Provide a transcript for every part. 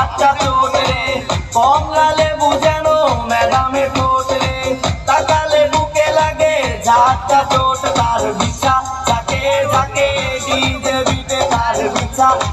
ঝাপটা চোট রে কমলা লেবু যেন ম্যাডামে ঠোঁট রে তাকালে বুকে লাগে ঝাপটা চোট, তার বিছা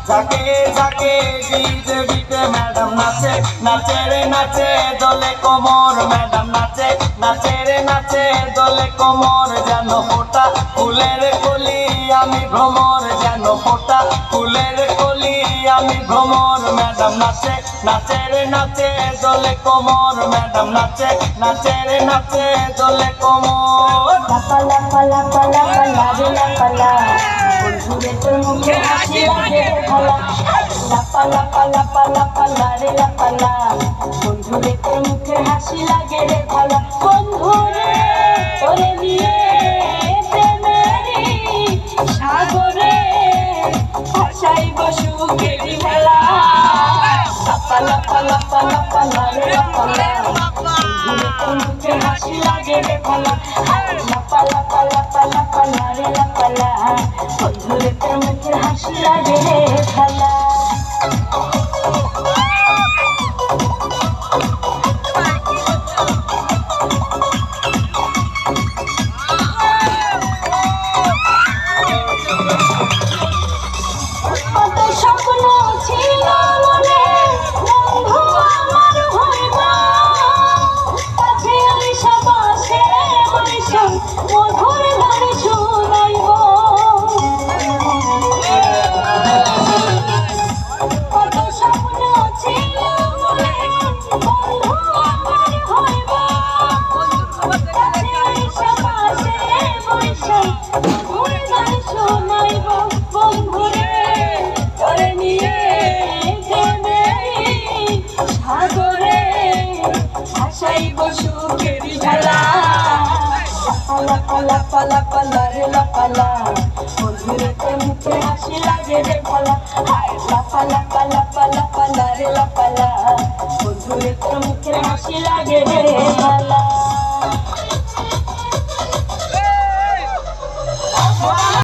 যাকে যাকে ডিজে বিটে ম্যাডাম নাচে নাচে রে নাচে দলে কোমর ম্যাডাম নাচে নাচে রে নাচে দলে কোমর যেন ফোটা ফুলের কলি আমি ভ্রমর যেন ফোটা ফুলের কলি আমি ভ্রমর ম্যাডাম নাচে নাচে রে নাচে দলে কোমর ম্যাডাম নাচে নাচে রে নাচে দলে কোমর লাপালা পালা পালা পালা রে লাপালা বন্ধুরে তোর মুখে হাসি লাগে রে ভালা লাপালা পালা পালা পালা রে তোর মুখে হাসি লাগে রে ভালা বন্ধুরে তোরে নিয়ে সাগরে ভাসাইব সুখেরি মেলা লাপালা পালা পালা পালা রে লাপালা বন্ধুরে তোর মুখে হাসি লাগে রে ভালা লাপালা পালা পালা পালা রে লাপালা বন্ধুরে তোর মুখে হাসি লাগে রে ভালা সাইব সুখের ভেলা পালা পালা পালা পালা রে লা পালা মধুরতে মুখে হাসি লাগে রে পালা। লা পালা পালা পালা রে লা মধুরতে মুখে হাসি লাগে রে পালা